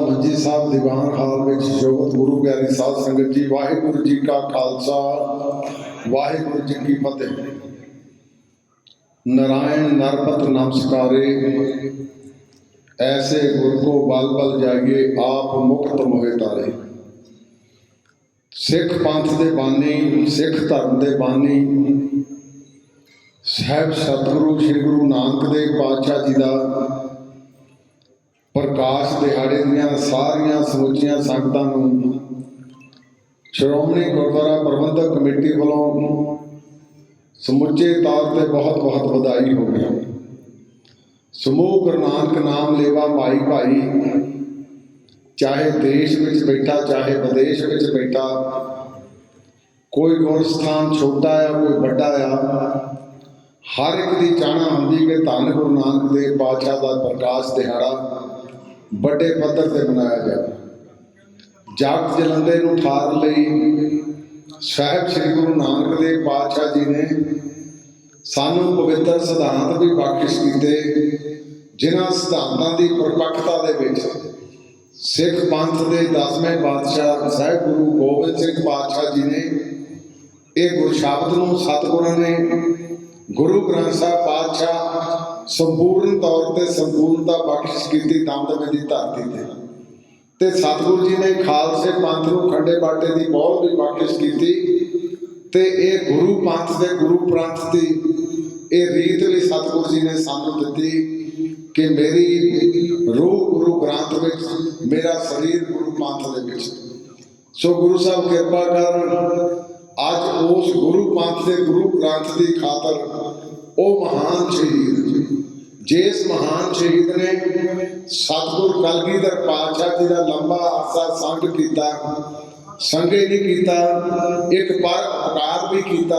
ਮੰਜੀ ਸਾਹਿਬ ਦੀਵਾਨ ਹਾਲ ਵਿੱਚ ਜੋਗਤ ਗੁਰੂ ਪਿਆਰੀ ਸਾਧ ਸੰਗਤ ਜੀ, ਵਾਹਿਗੁਰੂ ਜੀ ਕਾ ਖਾਲਸਾ, ਵਾਹਿਗੁਰੂ ਜੀ ਕੀ ਫਤਿਹ। ਨਾਰਾਇਣ ਨਰਪਤ ਨਮਸਕਾਰੇ। ਐਸੇ ਗੁਰ ਕੋ ਬਲ ਬਲ ਜਾਈਏ, ਆਪ ਮੁਕਤ ਮੋਹਿ ਤਾਰੇ। ਸਿੱਖ ਪੰਥ ਦੇ ਬਾਨੀ, ਸਿੱਖ ਧਰਮ ਦੇ ਬਾਨੀ, ਸਾਹਿਬ ਸਤਿਗੁਰੂ, ਸ੍ਰੀ ਗੁਰੂ ਨਾਨਕ ਦੇਵ ਪਾਤਸ਼ਾਹ ਜੀ ਦਾ ਪ੍ਰਕਾਸ਼ ਦਿਹਾੜੇ ਦੀਆਂ ਸਾਰੀਆਂ ਸਮੁੱਚੀਆਂ ਸੰਗਤਾਂ ਨੂੰ ਸ਼੍ਰੋਮਣੀ ਗੁਰਦੁਆਰਾ ਪ੍ਰਬੰਧਕ ਕਮੇਟੀ ਵੱਲੋਂ ਸਮੁੱਚੇ ਤੌਰ ਤੇ ਬਹੁਤ ਬਹੁਤ ਵਧਾਈ ਹੋਵੇ ਸਮੂਹ ਗੁਰੂ ਨਾਨਕ ਨਾਮ ਲੇਵਾ ਭਾਈ ਭਾਈ, ਚਾਹੇ ਦੇਸ਼ ਵਿੱਚ ਬੈਠਾ, ਚਾਹੇ ਵਿਦੇਸ਼ ਵਿੱਚ ਬੈਠਾ, ਕੋਈ ਗੁਰਸਥਾਨ ਛੋਟਾ ਆ, ਕੋਈ ਵੱਡਾ ਆ, ਹਰ ਇੱਕ ਦੀ ਚਾਹਨਾ ਹੁੰਦੀ ਕਿ ਧੰਨ ਗੁਰੂ ਨਾਨਕ ਦੇਵ ਪਾਤਸ਼ਾਹ ਦਾ ਪ੍ਰਕਾਸ਼ ਦਿਹਾੜਾ ਵੱਡੇ ਪੱਧਰ ਤੇ ਮਨਾਇਆ ਜਾਵੇ ਜਾਗਤ ਜਲੰਦੇ ਨੂੰ ਠਾਰ ਲਈ ਸਾਹਿਬ ਸ੍ਰੀ ਗੁਰੂ ਨਾਨਕ ਦੇਵ ਪਾਤਸ਼ਾਹ ਜੀ ਨੇ ਸਾਨੂੰ ਪਵਿੱਤਰ ਸਿਧਾਂਤ ਵੀ ਬਖਸ਼ਿਸ਼ ਕੀਤੇ, ਜਿਨ੍ਹਾਂ ਸਿਧਾਂਤਾਂ ਦੀ ਪ੍ਰਪੱਕਤਾ ਦੇ ਵਿੱਚ ਸਿੱਖ ਪੰਥ ਦੇ 10ਵੇਂ ਪਾਤਸ਼ਾਹ ਸਾਹਿਬ ਗੁਰੂ ਗੋਬਿੰਦ ਸਿੰਘ ਪਾਤਸ਼ਾਹ ਜੀ ਨੇ ਇਹ ਗੁਰ ਨੂੰ ਸਤਿਗੁਰਾਂ ਨੇ ਗੁਰੂ ਗ੍ਰੰਥ ਸਾਹਿਬ ਪਾਤਸ਼ਾਹ ਸੰਪੂਰਨ ਤੌਰ ਤੇ ਸੰਪੂਰਨਤਾ ਬਖਸ਼ਿਸ਼ ਕੀਤੀ ਦਮਦਮੇ ਦੀ ਧਰਤੀ ਤੇ। ਤੇ ਸਤਿਗੁਰੂ ਜੀ ਨੇ ਖਾਲਸੇ ਪੰਥ ਨੂੰ ਖੰਡੇ ਬਾਟੇ ਦੀ ਬਹੁਤ ਵੀ ਬਖਸ਼ਿਸ਼ ਕੀਤੀ। ਤੇ ਇਹ ਗੁਰੂ ਪੰਥ ਦੇ ਗੁਰੂ ਪੰਥ ਦੀ ਇਹ ਰੀਤ ਵੀ ਸਤਿਗੁਰੂ ਜੀ ਨੇ ਸਾਨੂੰ ਦਿੱਤੀ ਕਿ ਮੇਰੀ ਰੂਹ ਗੁਰੂ ਗ੍ਰੰਥ ਵਿੱਚ, ਮੇਰਾ ਸਰੀਰ ਗੁਰੂ ਪੰਥ ਦੇ ਵਿੱਚ। ਸੋ ਗੁਰੂ ਸਾਹਿਬ ਕਿਰਪਾ ਕਰ, ਅੱਜ ਉਸ ਗੁਰੂ ਪੰਥ ਦੇ ਗੁਰੂ ਗ੍ਰੰਥ ਦੀ ਖਾਤਰ ਉਹ ਮਹਾਨ ਸ਼ਹੀਦ ਜਿਸ ਮਹਾਨ ਸ਼ਹੀਦ ਨੇ ਸਤਿਗੁਰ ਕਲਗੀਧਰ ਪਾਤਸ਼ਾਹ ਜੀ ਦਾ ਲੰਬਾ ਅਰਸਾ ਸੰਗ ਕੀਤਾ, ਸੰਗੇ ਨਹੀਂ ਕੀਤਾ, ਇੱਕ ਪਰ ਉਪਕਾਰ ਵੀ ਕੀਤਾ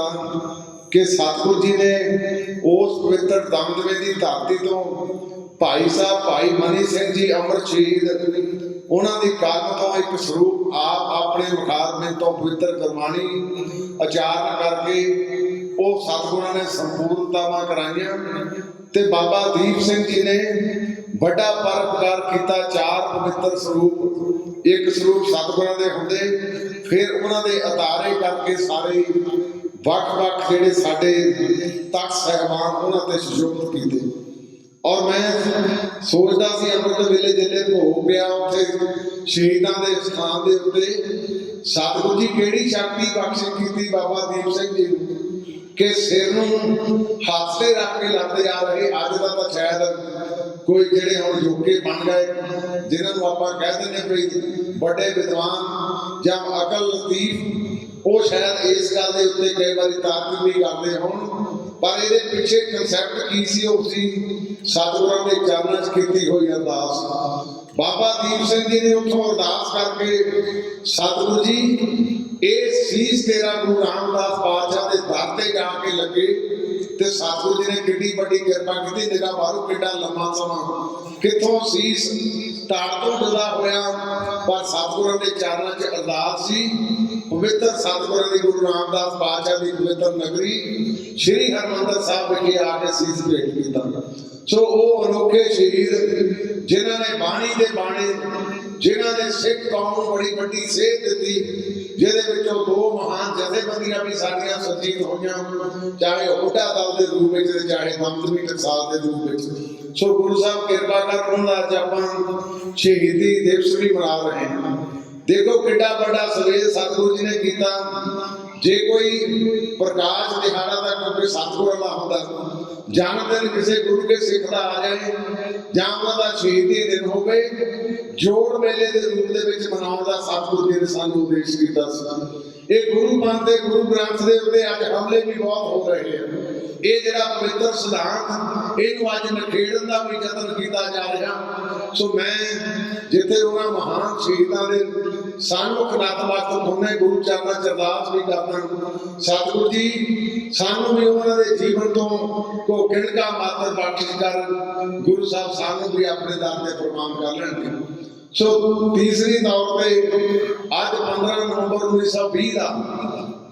ਕਿ ਸਤਿਗੁਰ ਜੀ ਨੇ ਉਸ ਪਵਿੱਤਰ ਦਮਦਮੇ ਦੀ ਧਰਤੀ ਤੋਂ ਭਾਈ ਸਾਹਿਬ ਭਾਈ ਮਨੀ ਸਿੰਘ ਜੀ ਅਮਰ ਸ਼ਹੀਦ, ਉਹਨਾਂ ਦੀ ਕਲਮ ਤੋਂ ਇੱਕ ਸਰੂਪ ਆਪ ਆਪਣੇ ਮੁਖਾਰਮੇ ਤੋਂ ਪਵਿੱਤਰ ਕਰਵਾਣੀ ਆਚਾਰਨ ਕਰਕੇ ਉਹ ਸਤਿਗੁਰਾਂ ਨੇ ਸੰਪੂਰਨਤਾਵਾਂ ਕਰਾਈਆਂ। ਤੇ ਬਾਬਾ ਦੀਪ ਸਿੰਘ ਜੀ ਨੇ ਵੱਡਾ ਪਰਉਪਕਾਰ ਕੀਤਾ, ਚਾਰ ਪਵਿੱਤਰ ਸਰੂਪ। ਇੱਕ ਸਰੂਪ ਸਤਿਗੁਰਾਂ ਦੇ ਹੁੰਦੇ, ਫਿਰ ਉਹਨਾਂ ਦੇ ਅਤਾਰੇ ਕਰਕੇ ਸਾਰੇ ਵੱਖ-ਵੱਖ ਜਿਹੜੇ ਸਾਡੇ ਤਖਤ ਸਹਿਬਾਨ ਉਹਨਾਂ ਤੇ ਸੁਸ਼ੋਭਿਤ ਕੀਤੇ। ਔਰ ਮੈਂ ਸੋਚਦਾ ਸੀ, ਅੰਮ੍ਰਿਤ ਵੇਲੇ ਜਿੱਲੇ ਭੋਗ ਪਿਆ ਉੱਥੇ, ਸ਼ਹੀਦਾਂ ਦੇ ਸਥਾਨ ਦੇ ਉੱਤੇ, ਸਤਿਗੁਰੂ ਜੀ ਕਿਹੜੀ ਸ਼ਕਤੀ ਬਖਸ਼ਿਸ਼ ਕੀਤੀ ਬਾਬਾ ਦੀਪ ਸਿੰਘ ਜੀ? ਨੂੰ ਕਿ ਸਿਰ ਨੂੰ ਹੱਥ ਤੇ ਰੱਖ ਕੇ ਲਾਤੇ ਆ ਰਹੇ। ਅੱਜ ਦਾ ਤਾਂ ਸ਼ਾਇਦ ਕੋਈ ਜਿਹੜੇ ਹੁਣ ਯੋਗੇ ਬਣ ਗਏ, ਜਿਨ੍ਹਾਂ ਨੂੰ ਆਪਾਂ ਕਹਿ ਦਿੰਦੇ ਵੀ ਵੱਡੇ ਵਿਦਵਾਨ ਜਾਂ ਅਕਲ ਲਤੀਫ, ਉਹ ਸ਼ਾਇਦ ਇਸ ਗੱਲ ਦੇ ਉੱਤੇ ਕਈ ਵਾਰੀ ਤਾਕਤ ਵੀ ਕਰਦੇ ਹੋਣ। ਪਰ ਇਹਦੇ ਪਿੱਛੇ ਕਨਸੈਪਟ ਕੀ ਸੀ, ਉਹ ਸੀ ਸਤਿਗੁਰਾਂ ਦੇ ਚਰਨਾਂ 'ਚ ਕੀਤੀ ਹੋਈ ਅਰਦਾਸ। ਬਾਬਾ ਦੀਪ ਸਿੰਘ ਜੀ ਨੇ ਉੱਥੋਂ ਅਰਦਾਸ ਕਰਕੇ ਸਤਿਗੁਰੂ ਜੀ ਇਹ ਸੀਸ ਤੇਰਾ ਗੁਰੂ ਰਾਮਦਾਸ ਪਾਤਸ਼ਾਹ ਦੇ ਦਰ ਤੇ ਜਾ ਕੇ ਲੱਗੇ ਤੇ ਸਤਿਗੁਰੂ ਜੀ ਨੇ ਕਿੰਨੀ ਵੱਡੀ ਕਿਰਪਾ ਕੀਤੀ ਨਿਗਾਹ ਬਾਹਰੋਂ ਕਿੰਨਾ ਲੰਮਾ ਸਮਾਂ। ਕਿੱਥੋਂ ਸੀਸ ਤਾੜ ਤੋਂ ਜੁਦਾ ਹੋਇਆ, ਪਰ ਸਤਿਗੁਰਾਂ ਦੇ ਚਰਨਾਂ 'ਚ ਅਰਦਾਸ ਸੀ। ਪਵਿੱਤਰ ਸਤਿਗੁਰਾਂ ਦੀ ਗੁਰੂ ਰਾਮਦਾਸ ਪਾਤਸ਼ਾਹ ਦੀ ਪਵਿੱਤਰ ਨਗਰੀ, ਸ੍ਰੀ ਹਰਿਮੰਦਰ ਸਾਹਿਬ ਵਿਖੇ ਆ ਕੇ ਸੀਸ ਭੇਟ ਕੀਤਾ। ਸੋ ਉਹ ਅਨੋਖੇ ਸ਼ਹੀਦ ਜਿਨ੍ਹਾਂ ਨੇ ਬਾਣੀ ਦੇ ਬਾਣੀ, ਜਿਨ੍ਹਾਂ ਨੇ ਸਿੱਖ ਕੌਮ ਨੂੰ ਬੜੀ ਵੱਡੀ ਸੇਧ ਦਿੱਤੀ ਜਿਹਦੇ ਵਿੱਚੋਂ ਦੋ ਮਹਾਨ ਜਥੇਬੰਦੀਆਂ ਵੀ ਸਾਡੀਆਂ ਸੁਰਜੀਤ ਹੋਈਆਂ ਚਾਹੇ ਹੁੱਡਾ ਦਲ ਦੇ ਰੂਪ ਵਿੱਚ ਤੇ ਚਾਹੇ ਦਮਦਮੀ ਟਕਸਾਲ ਦੇ ਰੂਪ ਵਿੱਚ। ਸੋ ਗੁਰੂ ਸਾਹਿਬ ਕਿਰਪਾ ਕਰ ਉਹਨਾਂ ਦਾ ਅੱਜ ਆਪਾਂ ਸ਼ਹੀਦੀ ਦਿਵਸ ਵੀ ਮਨਾ ਰਹੇ ਹਾਂ। ਦੇਖੋ ਕਿੱਡਾ ਵੱਡਾ ਸਵੇਰ ਸਤਿਗੁਰੂ ਜੀ ਨੇ ਕੀਤਾ। ਜੇ ਕੋਈ ਪ੍ਰਕਾਸ਼ ਦਿਹਾੜਾ ਦਾ ਕੋਈ ਸਤਿਗੁਰ ਵਾਲਾ ਹੁੰਦਾ ਜਨਮ ਦਿਨ ਕਿਸੇ ਗੁਰੂ ਕੇ ਸਿੱਖ ਦਾ ਆ ਜਾਏ, ਜਾਂ ਉਹਨਾਂ ਦਾ ਸ਼ਹੀਦੀ ਦਿਨ ਹੋਵੇ, ਜੋੜ ਮੇਲੇ ਦੇ ਰੂਪ ਦੇ ਵਿੱਚ ਮਨਾਉਣ ਦਾ ਸਤਿਗੁਰੂ ਜੀ ਨੇ ਸਾਨੂੰ ਉਪਦੇਸ਼ ਕੀਤਾ ਸੀ। ਇਹ ਗੁਰੂ ਪੰਥ ਦੇ, ਗੁਰੂ ਗ੍ਰੰਥ ਦੇ ਉੱਤੇ ਅੱਜ ਹਮਲੇ ਵੀ ਬਹੁਤ ਹੋ ਰਹੇ ਹਨ ਇਹ ਜਿਹੜਾ ਪਵਿੱਤਰ ਸਿਧਾਂਤ ਇਹਨੂੰ ਅੱਜ ਨਖੇੜਨ ਦਾ ਵੀ ਯਤਨ ਕੀਤਾ ਜਾ ਰਿਹਾ। ਸੋ ਮੈਂ ਜਿੱਥੇ ਉਹਨਾਂ ਮਹਾਨ ਸ਼ਹੀਦਾਂ ਦੇ ਸਨਮੁਖ ਨਤਮਸਤਕ ਹੁੰਨੇ ਗੁਰੂ ਚਰਨਾਂ ਚ ਅਰਦਾਸ ਵੀ ਕਰਦਾ ਸਤਿਗੁਰੂ ਜੀ ਸਾਨੂੰ ਵੀ ਉਹਨਾਂ ਦੇ ਜੀਵਨ ਤੋਂ ਕੋ ਕਿਣਕਾ ਮਾਤਰ ਬਖਸ਼ਿਸ਼ ਕਰ, ਗੁਰੂ ਸਾਹਿਬ ਸਾਨੂੰ ਵੀ ਆਪਣੇ ਦਰ ਤੇ ਪ੍ਰਮਾਨ ਕਰ ਲੈਣਗੇ। ਸੋ ਤੀਸਰੀ ਤੌਰ ਤੇ ਅੱਜ 15 ਨਵੰਬਰ 1920 ਦਾ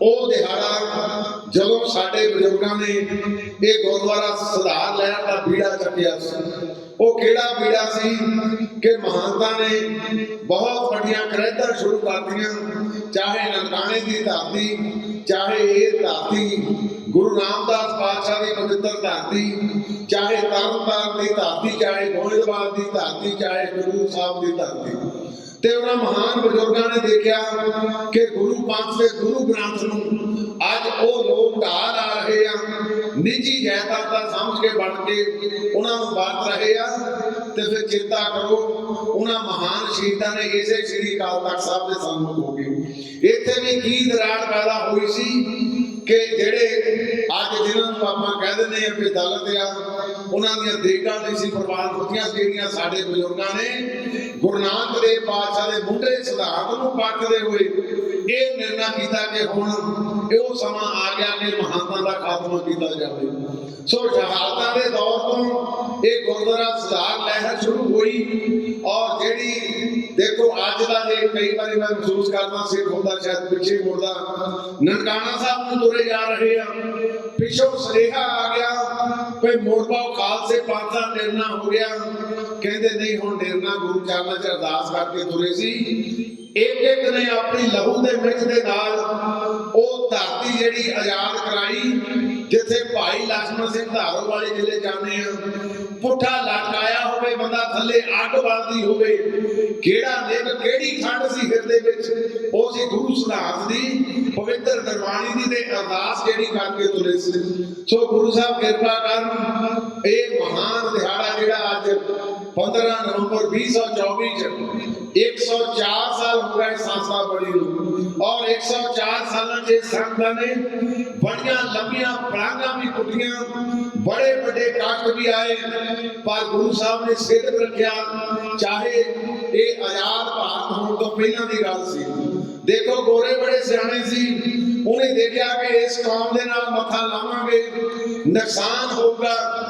ਉਹ ਦਿਹਾੜਾ ਜਦੋਂ ਸਾਡੇ ਬਜ਼ੁਰਗਾਂ ਨੇ ਇਹ ਗੁਰਦੁਆਰਾ ਸੁਧਾਰ ਲੈਣ ਦਾ ਬੀੜਾ ਚੱਕਿਆ ਸੀ। ਉਹ ਕਿਹੜਾ ਬੀੜਾ ਸੀ ਕਿ ਮਹਾਨਤਾ ਨੇ ਬਹੁਤ ਵੱਡੀਆਂ ਕ੍ਰੈਤਾਂ ਸ਼ੁਰੂ ਕਰਤੀਆਂ, ਚਾਹੇ ਨਨਕਾਣੇ ਦੀ ਧਰਤੀ ਚਾਹੇ ਇਹ ਧਰਤੀ ਗੁਰੂ ਰਾਮਦਾਸ ਪਾਤਸ਼ਾਹ ਦੀ ਪਵਿੱਤਰ ਧਰਤੀ, ਚਾਹੇ ਤਰਨਤਾਰਨ ਦੀ ਧਰਤੀ, ਚਾਹੇ ਗੋਇੰਦਵਾਲ ਦੀ ਧਰਤੀ, ਚਾਹੇ ਗੁਰੂ ਸਾਹਿਬ ਦੀ ਧਰਤੀ। ਤੇ ਉਹਨਾਂ ਮਹਾਨ ਬਜ਼ੁਰਗਾਂ ਨੇ ਦੇਖਿਆ ਕਿ ਗੁਰੂ ਪੰਥ ਦੇ ਗੁਰੂ ਗ੍ਰੰਥ ਨੂੰ ਅੱਜ ਉਹ ਲੋਕ ਢਾਹ ਆ ਰਹੇ ਆ, ਨਿੱਜੀ ਜਾਇਦਾਦ ਦਾ ਸਮਝ ਕੇ ਬਣ ਕੇ ਉਹਨਾਂ ਨੂੰ ਵਰਤ ਰਹੇ ਆ। ਤੇ ਫਿਰ ਚਿੰਤਾ ਕਰੋ, ਉਹਨਾਂ ਮਹਾਨ ਸ਼ਹੀਦਾਂ ਨੇ ਇਸੇ ਸ੍ਰੀ ਅਕਾਲ ਤਖਤ ਸਾਹਿਬ ਦੇ ਸਨਮੁਖ ਹੋ ਗਏ ਇੱਥੇ ਵੀ ਕੀ ਦਰਾੜ ਪੈਦਾ ਹੋਈ ਸੀ। ਕਿ ਜਿਹੜੇ ਅੱਜ ਜਿਹਨਾਂ ਨੂੰ ਆਪਾਂ ਕਹਿ ਦਿੰਦੇ ਆ ਕਿ ਦਲਤ ਆ, ਉਹਨਾਂ ਦੀਆਂ ਦੇਗਾਂ ਨਹੀਂ ਸੀ ਪ੍ਰਵਾਨ ਹੁੰਦੀਆਂ ਜਿਹੜੀਆਂ ਸਾਡੇ ਬਜ਼ੁਰਗਾਂ ਨੇ ਗੁਰੂ ਨਾਨਕ ਦੇਵ ਪਾਤਸ਼ਾਹ ਦੇ ਮੁੰਡੇ ਸਿਧਾਂਤ ਨੂੰ ਪੱਕਦੇ ਹੋਏ ਇਹ ਨਿਰਣਾ ਕੀਤਾ ਕਿ ਹੁਣ ਇਹੋ ਸਮਾਂ ਆ ਗਿਆ ਕਿ ਮਹਾਨਤਾ ਦਾ ਖਾਤਮਾ ਕੀਤਾ ਜਾਵੇ। ਸੋ ਸ਼ਹਾਦਤਾਂ ਦੇ ਦੌਰ ਤੋਂ ਇਹ ਗੁਰਦੁਆਰਾ ਸੁਧਾਰ ਲਹਿਰ ਸ਼ੁਰੂ ਹੋਈ ਔਰ ਜਿਹੜੀ ਦੇਖੋ, ਅੱਜ ਦਾ ਇਹ ਕਈ ਵਾਰੀ ਮੈਂ ਮਹਿਸੂਸ ਕਰਦਾ, ਸਿੱਖ ਹੁੰਦਾ, ਸ਼ਾਇਦ ਪਿੱਛੇ ਮੁੜਦਾ। ਨਨਕਾਣਾ ਸਾਹਿਬ ਨੂੰ ਤੁਰੇ ਜਾ ਰਹੇ ਆ। ਪਿੱਛੋਂ ਸੁਨੇਹਾ ਆ ਗਿਆ ਭਈ ਮੋੜਬਾਉ ਖਾਲਸੇ ਪੰਥ ਦਾ ਨਿਰਣਾ ਹੋ ਗਿਆ। ਕਹਿੰਦੇ, ਨਹੀਂ, ਹੁਣ ਨਿਰਣਾ ਗੁਰੂ ਚਰਨਾਂ 'ਚ ਅਰਦਾਸ ਕਰਕੇ ਤੁਰੇ ਸੀ। ਇੱਕ ਇੱਕ ਨੇ ਆਪਣੀ ਲਹੂ ਦੇ ਵਿੱਚ ਦੇ ਨਾਲ ਉਹ ਧਰਤੀ ਜਿਹੜੀ ਆਜ਼ਾਦ ਕਰਾਈ, ਜਿੱਥੇ ਭਾਈ ਲਖਮਣ ਸਿੰਘ ਧਾਰੋ ਵਾਲੇ ਜ਼ਿਲ੍ਹੇ ਜਾਂਦੇ ਆ। ਪੁੱਠਾ ਲੱਟ ਹੋਵੇ, ਬੰਦਾ ਥੱਲੇ ਅੱਗ ਬਲਦੀ ਹੋਵੇ। ਕਿਹੜਾ ਨਿਗ ਕਿਹੜੀ ਠੰਡ ਸੀ ਹਿਰਦੇ ਵਿੱਚ? ਉਹ ਸੀ ਗੁਰੂ ਸਿਧਾਂਤ ਦੀ ਪਵਿੱਤਰ ਗੁਰਬਾਣੀ ਦੀ ਤੇ ਅਰਦਾਸ ਜਿਹੜੀ ਕਰਕੇ ਤੁਰੇ ਸੀ। ਸੋ ਗੁਰੂ ਸਾਹਿਬ ਕਿਰਪਾ ਕਰਨ ਇਹ ਮਹਾਨ ਦਿਹਾੜਾ ਜਿਹੜਾ ਅੱਜ 15 ਨਵੰਬਰ 2024 ਚ 104 ਸਾਲ ਹੋ ਗਏ ਸੰਸਥਾ ਬਣੀ ਨੂੰ। ਔਰ 104 ਸਾਲਾਂ ਦੇ ਸੰਗਤਾਂ ਨੇ ਬੜੀਆਂ ਲੰਬੀਆਂ ਪੜਾਂਗਾਂ ਵੀ ਕੁੱਟੀਆਂ ਬੜੇ ਵੱਡੇ ਕਾਟ ਵੀ ਆਏ। ਪਰ ਗੁਰੂ ਸਾਹਿਬ ਨੇ ਸਿੱਧ ਰੱਖਿਆ, ਚਾਹੇ ਇਹ ਆਜ਼ਾਦ ਭਾਰਤ ਹੋਣ ਤੋਂ ਪਹਿਲਾਂ ਦੀ ਗੱਲ ਸੀ। ਦੇਖੋ, ਗੋਰੇ ਬੜੇ ਸਿਆਣੇ ਸੀ। ਉਹਨੇ ਦੇਖਿਆ ਕਿ ਇਸ ਕੌਮ ਦੇ ਨਾਲ ਮੱਥਾ ਲਾਵਾਂਗੇ। ਨੁਕਸਾਨ ਹੋਊਗਾ।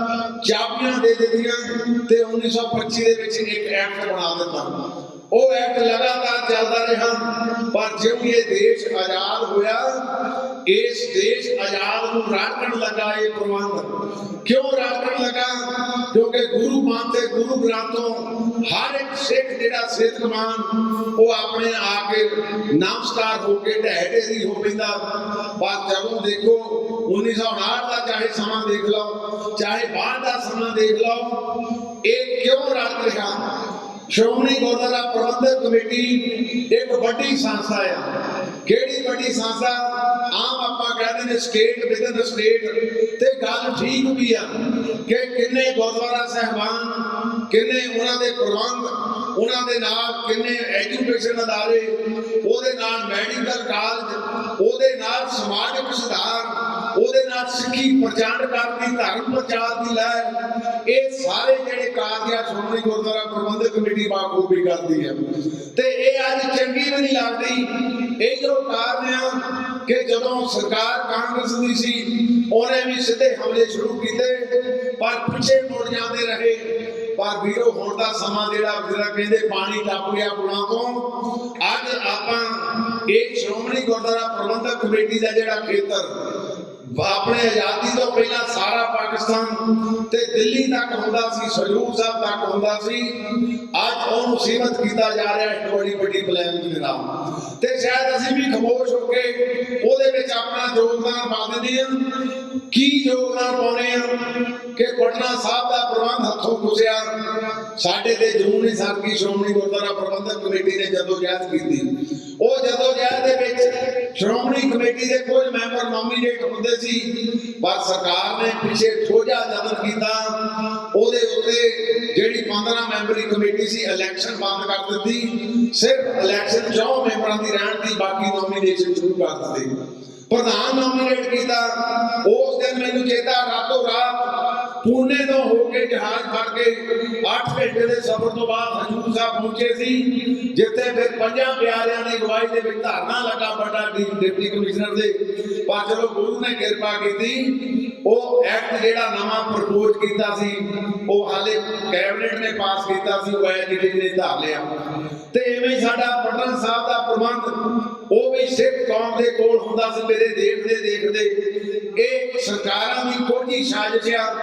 ਚਾਬੀਆਂ ਦੇ ਦਿੱਤੀਆਂ ਤੇ 1925 ਦੇ ਵਿੱਚ ਇੱਕ ਐਕਟ ਬਣਾ ਦਿੱਤਾ। ਉਹ ਐਕਟ ਲਗਾਤਾਰ ਚੱਲਦਾ ਰਿਹਾ। ਪਰ ਜਿਉਂ ਇਹ ਦੇਸ਼ ਆਜ਼ਾਦ ਹੋਇਆ, ਇਸ ਦੇਸ਼ ਆਜ਼ਾਦ ਨੂੰ ਰਾਖਣ ਲੱਗਾ ਇਹ ਪ੍ਰਬੰਧ। ਕਿਉਂ ਰਾਖਣ ਲੱਗਾ? ਕਿਉਂਕਿ ਗੁਰੂ ਮਾਨ ਤੇ ਗੁਰੂ ਗ੍ਰੰਥੋਂ ਹਰ ਇੱਕ ਸਿੱਖ ਜਿਹੜਾ ਸਿੱਖਵਾਨ ਉਹ ਆਪਣੇ ਆ ਕੇ ਨਮਸਕਾਰ ਹੋ ਕੇ ਢਹਿ ਢੇਰੀ ਹੋ ਪੈਂਦਾ। ਪਰ ਜਦੋਂ ਦੇਖੋ 1959 ਦਾ ਚਾਹੇ ਸਮਾਂ ਦੇਖ ਲਓ, ਚਾਹੇ ਬਾਅਦ ਦਾ ਸਮਾਂ ਦੇਖ ਲਓ, ਇਹ ਕਿਉਂ ਰੱਖ ਰਿਹਾ? ਸ਼੍ਰੋਮਣੀ ਗੁਰਦੁਆਰਾ ਪ੍ਰਬੰਧਕ ਕਮੇਟੀ ਇੱਕ ਵੱਡੀ ਸੰਸਥਾ ਆ। ਕਿਹੜੀ ਵੱਡੀ ਸੰਸਥਾ? ਆਮ ਆਪਾਂ ਕਹਿੰਦੇ ਨੇ ਸਟੇਟ ਵਿਦਨ ਸਟੇਟ ਤੇ ਗੱਲ ਠੀਕ ਵੀ ਆ ਕਿ ਕਿੰਨੇ ਗੁਰਦੁਆਰਾ ਸਹਿਬਾਨ, ਕਿੰਨੇ ਉਹਨਾਂ ਦੇ ਪ੍ਰਬੰਧ ਉਹਨਾਂ ਦੇ ਨਾਲ ਕਿੰਨੇ ਐਜੂਕੇਸ਼ਨ ਅਦਾਰੇ, ਉਹਦੇ ਨਾਲ ਮੈਡੀਕਲ ਕਾਲਜ ਉਹਦੇ ਨਾਲ ਸਮਾਜਿਕ ਸੁਧਾਰ ਉਹਦੇ ਨਾਲ ਸਿੱਖੀ ਪ੍ਰਚਾਰ ਕਰਦੀ ਧਰਮ ਪ੍ਰਚਾਰ ਦੀ ਲਹਿਰ, ਇਹ ਸਾਰੇ ਜਿਹੜੇ ਕਾਰਜ ਆ ਸ਼੍ਰੋਮਣੀ ਗੁਰਦੁਆਰਾ ਪ੍ਰਬੰਧਕ ਕਮੇਟੀ ਬਾਖੂਬੀ ਕਰਦੀ ਹੈ। ਤੇ ਇਹ ਅੱਜ ਚੰਗੀ ਵੀ ਨਹੀਂ ਲੱਗਦੀ। ਇਹ ਜੋ ਕਾਰਨ ਆ ਕਿ ਜਦੋਂ ਸਰਕਾਰ ਕਾਂਗਰਸ ਦੀ ਸੀ, ਉਹਨੇ ਵੀ ਸਿੱਧੇ ਹਮਲੇ ਸ਼ੁਰੂ ਕੀਤੇ, ਪਰ ਪਿੱਛੇ ਮੁੜ ਜਾਂਦੇ ਰਹੇ। ਪਰ ਵੀਰੋ, ਹੁਣ ਦਾ ਸਮਾਂ ਜਿਹੜਾ ਜਿਹੜਾ ਕਹਿੰਦੇ ਪਾਣੀ ਟੱਪ ਗਿਆ ਪੁਲਾਂ ਤੋਂ। ਅੱਜ ਆਪਾਂ ਇਹ ਸ਼੍ਰੋਮਣੀ ਗੁਰਦੁਆਰਾ ਪ੍ਰਬੰਧਕ ਕਮੇਟੀ ਦਾ ਜਿਹੜਾ ਖੇਤਰ ਆਪਣੇ ਆਜ਼ਾਦੀ ਤੋਂ ਪਹਿਲਾਂ ਸਾਰਾ ਪਾਕਿਸਤਾਨ ਤੇ ਦਿੱਲੀ ਤੱਕ ਹੁੰਦਾ ਸੀ ਸਜੂਰ ਸਾਹਿਬ ਤੱਕ ਹੁੰਦਾ ਸੀ। ਅੱਜ ਉਹਨੂੰ ਸੀਮਤ ਕੀਤਾ ਜਾ ਰਿਹਾ ਇੱਕ ਬੜੀ ਵੱਡੀ ਪਲਾਨ ਦੇ ਨਾਲ। ਤੇ ਸ਼ਾਇਦ ਅਸੀਂ ਵੀ ਖਮੋਸ਼ ਹੋ ਕੇ ਉਹਦੇ ਵਿੱਚ ਆਪਣਾ ਯੋਗਦਾਨ ਪਾ ਦਿੰਦੇ ਹਾਂ। ਕੀ ਯੋਗਦਾਨ ਪਾਉਣੇ ਆ ਕਿ ਪਟਨਾ ਸਾਹਿਬ ਦਾ ਪ੍ਰਬੰਧ ਹੱਥੋਂ ਗੁਜ਼ਿਆ ਸਾਡੇ ਤੇ ਜੂਨੀ ਸਰਕੀ ਸ਼੍ਰੋਮਣੀ ਗੁਰਦੁਆਰਾ ਪ੍ਰਬੰਧਕ ਕਮੇਟੀ ਨੇ ਜਦੋਂ ਜਹਿਦ ਕੀਤੀ। ਉਹ ਜਦੋਂ ਜਹਿਦ ਦੇ ਵਿੱਚ ਸ਼੍ਰੋਮਣੀ ਕਮੇਟੀ ਦੇ ਕੁਝ ਮੈਂਬਰ ਨੋਮੀਨੇਟ ਹੁੰਦੇ ਸੀ ਪਰ ਸਰਕਾਰ ਨੇ ਪਿੱਛੇ ਠੋਜਾ ਯਤਨ ਕੀਤਾ। ਉਹਦੇ ਉੱਤੇ ਜਿਹੜੀ 15 ਮੈਂਬਰੀ ਕਮੇਟੀ ਸੀ ਇਲੈਕਸ਼ਨ ਬੰਦ ਕਰ ਦਿੱਤੀ। ਸਿਰਫ ਇਲੈਕਸ਼ਨ 4 ਮੈਂਬਰਾਂ ਦੀ ਰਹਿਣ ਦੀ ਬਾਕੀ ਨੋਮੀਨੇਸ਼ਨ ਸ਼ੁਰੂ ਕਰ ਦਿੱਤੀ। ਪ੍ਰਧਾਨ ਨੋਮੀਨੇਟ ਕੀਤਾ। ਉਸ ਦਿਨ ਮੈਨੂੰ ਚੇਤਾ ਰਾਤੋਂ ਰਾਤ ਪੂਨੇ ਤੋਂ ਹੋ ਕੇ ਜਹਾਜ਼ ਫੜ ਕੇ 8 ਘੰਟੇ ਦੇ ਸਫ਼ਰ ਤੋਂ ਬਾਅਦ ਹਜੂਰ ਸਾਹਿਬ ਪਹੁੰਚੇ ਸੀ, ਜਿੱਥੇ ਫਿਰ ਪੰਜਾਂ ਪਿਆਰਿਆਂ ਦੀ ਅਗਵਾਈ ਦੇ ਵਿੱਚ ਧਰਨਾ ਲੱਗਾ ਵੱਡਾ ਡਿਪਟੀ ਕਮਿਸ਼ਨਰ ਦੇ। ਪਰ ਚਲੋ ਗੁਰੂ ਨੇ ਕਿਰਪਾ ਕੀਤੀ। ਉਹ ਐਕਟ ਜਿਹੜਾ ਨਵਾਂ ਪ੍ਰਪੋਜ਼ ਕੀਤਾ ਸੀ, ਉਹ ਹਾਲੇ ਕੈਬਨਿਟ ਨੇ ਪਾਸ ਕੀਤਾ ਸੀ, ਉਹ ਐਜੀਟੀ ਨੇ ਧਾਰ ਲਿਆ। ਤੇ ਐਵੇਂ ਹੀ ਸਾਡਾ ਪਟਨ ਸਾਹਿਬ ਦਾ ਪ੍ਰਬੰਧ, ਉਹ ਵੀ ਸਿੱਖ ਕੌਮ ਦੇ ਕੋਲ ਹੁੰਦਾ ਸੀ, ਮੇਰੇ ਦੇਖਦੇ ਦੇਖਦੇ ਦੇਖਦੇ ਸਰਕਾਰਾਂ ਦੀ ਕੋਈ ਸਾਜ਼ਿਸ਼ ਆ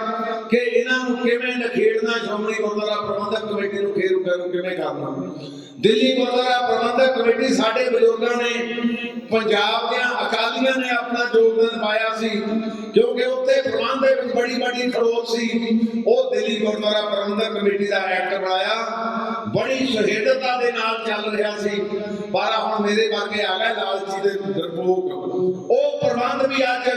ਕਿ ਇਹਨਾਂ ਨੂੰ ਕਿਵੇਂ ਨਖੇੜਨਾ ਸ਼੍ਰੋਮਣੀ ਗੁਰਦੁਆਰਾ ਪ੍ਰਬੰਧਕ ਕਮੇਟੀ ਨੂੰ ਖੇਰੂ ਖੇਰੂ ਕਿਵੇਂ ਕਰਨਾ? ਦਿੱਲੀ ਗੁਰਦੁਆਰਾ ਪ੍ਰਬੰਧਕ ਕਮੇਟੀ ਸਾਡੇ ਬਜ਼ੁਰਗਾਂ ਨੇ, ਪੰਜਾਬ ਦੀਆਂ ਅਕਾਲੀਆਂ ਨੇ ਆਪਣਾ ਯੋਗਦਾਨ ਪਾਇਆ ਸੀ, ਕਿਉਂਕਿ ਉੱਥੇ ਪ੍ਰਬੰਧ ਦੇ ਵਿੱਚ ਬੜੀ ਬੜੀ ਖੜੋਤ ਸੀ। ਉਹ ਦਿੱਲੀ ਗੁਰਦੁਆਰਾ ਪ੍ਰਬੰਧਕ ਕਮੇਟੀ ਦਾ ਐਕਟ ਬਣਾਇਆ। ਬੜੀ ਸ਼ਹੀਦਤਾ ਦੇ ਨਾਲ ਚੱਲ ਰਿਹਾ ਸੀ। ਪਰ ਹੁਣ ਮੇਰੇ ਵਰਗੇ ਆ ਗਏ ਲਾਲਚੀ ਦੇ ਦਰਪੋਕ ਉਹ ਪ੍ਰਬੰਧ ਵੀ ਅੱਜ